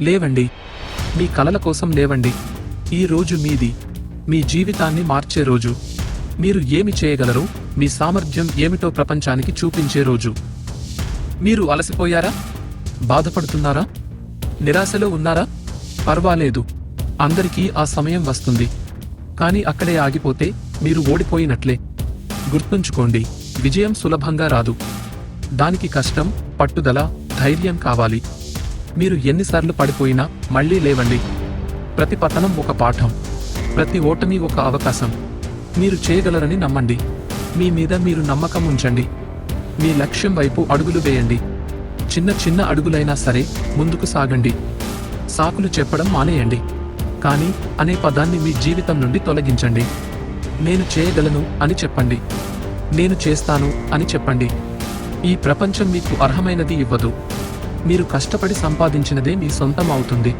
లేవండి. మీ కలల కోసం లేవండి. ఈ రోజు మీది మీ జీవితాన్ని మార్చే రోజు. మీరు ఏమి చేయగలరు? మీ సామర్థ్యం ఏమిటో ప్రపంచానికి చూపించే రోజు. మీరు అలసిపోయారా? బాధపడుతున్నారా? నిరాశలో ఉన్నారా? పర్వాలేదు. అందరికీ ఆ సమయం వస్తుంది. కానీ అక్కడే ఆగిపోతే మీరు ఓడిపోయినట్లే. గుర్తుంచుకోండి విజయం సులభంగా రాదు. దానికి కష్టం పట్టుదల ధైర్యం కావాలి. మీరు ఎన్నిసార్లు పడిపోయినా మళ్ళీ లేవండి. ప్రతి పతనం ఒక పాఠం. ప్రతి ఓటమి ఒక అవకాశం. మీరు చేయగలరని నమ్మండి. మీ మీద మీరు నమ్మకం ఉంచండి. మీ లక్ష్యం వైపు అడుగులు వేయండి. చిన్న చిన్న అడుగులైనా సరే ముందుకు సాగండి. సాకులు చెప్పడం మానేయండి. కానీ అనే పదాన్ని మీ జీవితం నుండి తొలగించండి. నేను చేయగలను అని చెప్పండి. నేను చేస్తాను అని చెప్పండి. ఈ ప్రపంచం మీకు అర్హమైనది ఇవ్వదు. మీరు కష్టపడి సంపాదించినదే మీ సొంతం అవుతుంది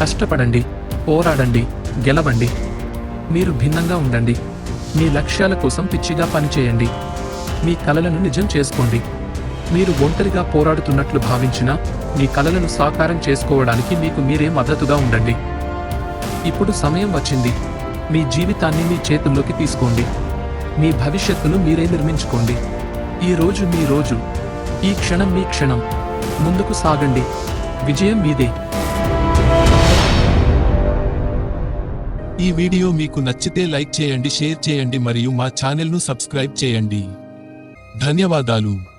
కష్టపడండి పోరాడండి గెలవండి. మీరు భిన్నంగా ఉండండి. మీ లక్ష్యాల కోసం పిచ్చిగా పనిచేయండి. మీ కలలను నిజం చేసుకోండి. మీరు ఒంటరిగా పోరాడుతున్నట్లు భావించినా మీ కలలను సాకారం చేసుకోవడానికి మీకు మీరే మద్దతుగా ఉండండి. ఇప్పుడు సమయం వచ్చింది. మీ జీవితాన్ని మీ చేతుల్లోకి తీసుకోండి. మీ భవిష్యత్తును మీరే నిర్మించుకోండి. ఈ రోజు మీ రోజు. ఈ క్షణం మీ క్షణం. ముందుకు సాగండి. విజయం మీదే. ఈ వీడియో మీకు నచ్చితే లైక్ చేయండి షేర్ చేయండి మరియు మా ఛానల్ను సబ్స్క్రైబ్ చేయండి. ధన్యవాదాలు.